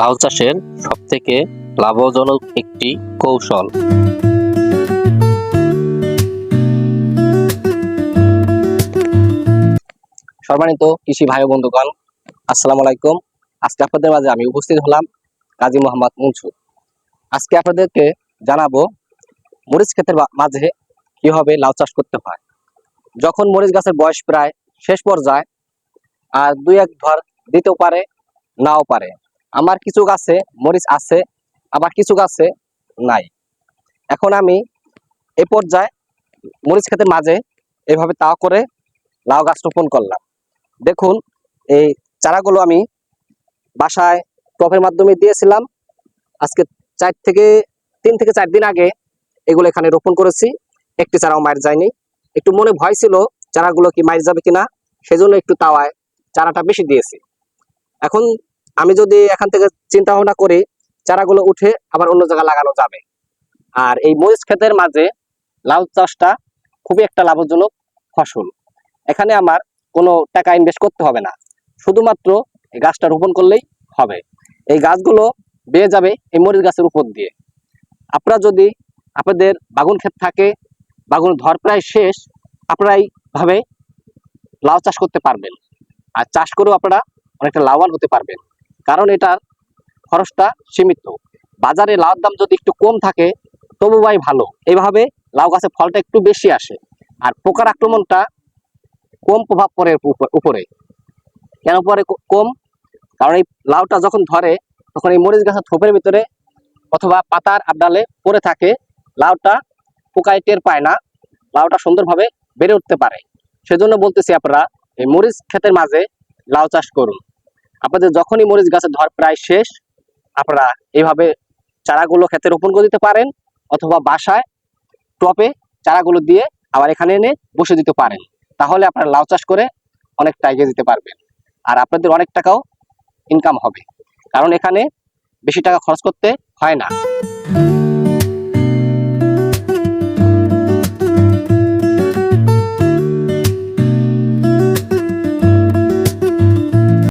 লাউ চাষের সবথেকে লাভজনক একটি কৌশল। সম্মানিত কৃষি ভাই বন্ধুগণ, আসসালামু আলাইকুম। আজকে আপনাদের মাঝে আমি উপস্থিত হলাম কাজী মোহাম্মদ মনসুর। আজকে আপনাদেরকে জানাব মরিচ ক্ষেতের মাঝে কীভাবে লাউ চাষ করতে হয়। যখন মরিচ গাছের বয়স প্রায় শেষ পর্যায়ে, আর দুই এক ধর দিতেও পারে, নাও পারে। আমার কিছু গাছে মরিচ আছে, আবার কিছু গাছে নাই। এখন আমি এ পর্যায়ে মরিচ খেতে মাঝে এভাবে তাও করে লাউ গাছ রোপণ করলাম। দেখুন, এই চারাগুলো আমি বাসায় টপের মাধ্যমে দিয়েছিলাম। আজকে চার থেকে, তিন থেকে চার দিন আগে এগুলো এখানে রোপণ করেছি। একটি চারাও মার যায়নি। একটু মনে ভয় ছিল চারাগুলো কি মার যাবে কিনা, সেজন্য একটু তাওয়ায় চারাটা বেশি দিয়েছি। এখন আমি যদি এখান থেকে চিন্তা ভাবনা করি, চারাগুলো উঠে আবার অন্য জায়গায় লাগানো যাবে। আর এই মরিচ ক্ষেতের মাঝে লাউ চাষটা খুবই একটা লাভজনক ফসল। এখানে আমার কোনো টাকা ইনভেস্ট করতে হবে না। শুধুমাত্র এই গাছটা রোপণ করলেই হবে। এই গাছগুলো বেয়ে যাবে এই মরিচ গাছের উপর দিয়ে। আপনারা যদি আপনাদের বাগুন ক্ষেত থাকে বাগুন ধর প্রায় শেষ আপনারা এইভাবে লাউ চাষ করতে পারবেন। আর চাষ করেও আপনারা অনেকটা লাভবান হতে পারবেন। কারণ এটার খরচটা সীমিত। বাজারে লাউর দাম যদি একটু কম থাকে, তবু ভাই ভালো। এইভাবে লাউ গাছের ফলটা একটু বেশি আসে। আর পোকার আক্রমণটা কম প্রভাব পড়ে উপরে কেন পরে কম? কারণ এই লাউটা যখন ধরে, তখন এই মরিচ গাছের থোপের ভিতরে অথবা পাতার আবডালে পড়ে থাকে, লাউটা পোকায় টের পায় না। লাউটা সুন্দরভাবে বেড়ে উঠতে পারে। সেজন্য বলতেছি আপনারা, এই মরিচ ক্ষেতের মাঝে লাউ চাষ করুন। আপনাদের যখনই মরিচ গাছের ধর প্রায় শেষ, আপনারা এইভাবে চারাগুলো ক্ষেতে রোপণ করে দিতে পারেন অথবা বাসায় টপে চারাগুলো দিয়ে আবার এখানে এনে বসে দিতে পারেন। তাহলে আপনারা লাউ চাষ করে অনেকটা এগিয়ে দিতে পারবেন। আর আপনাদের অনেক টাকাও ইনকাম হবে। কারণ এখানে বেশি টাকা খরচ করতে হয় না।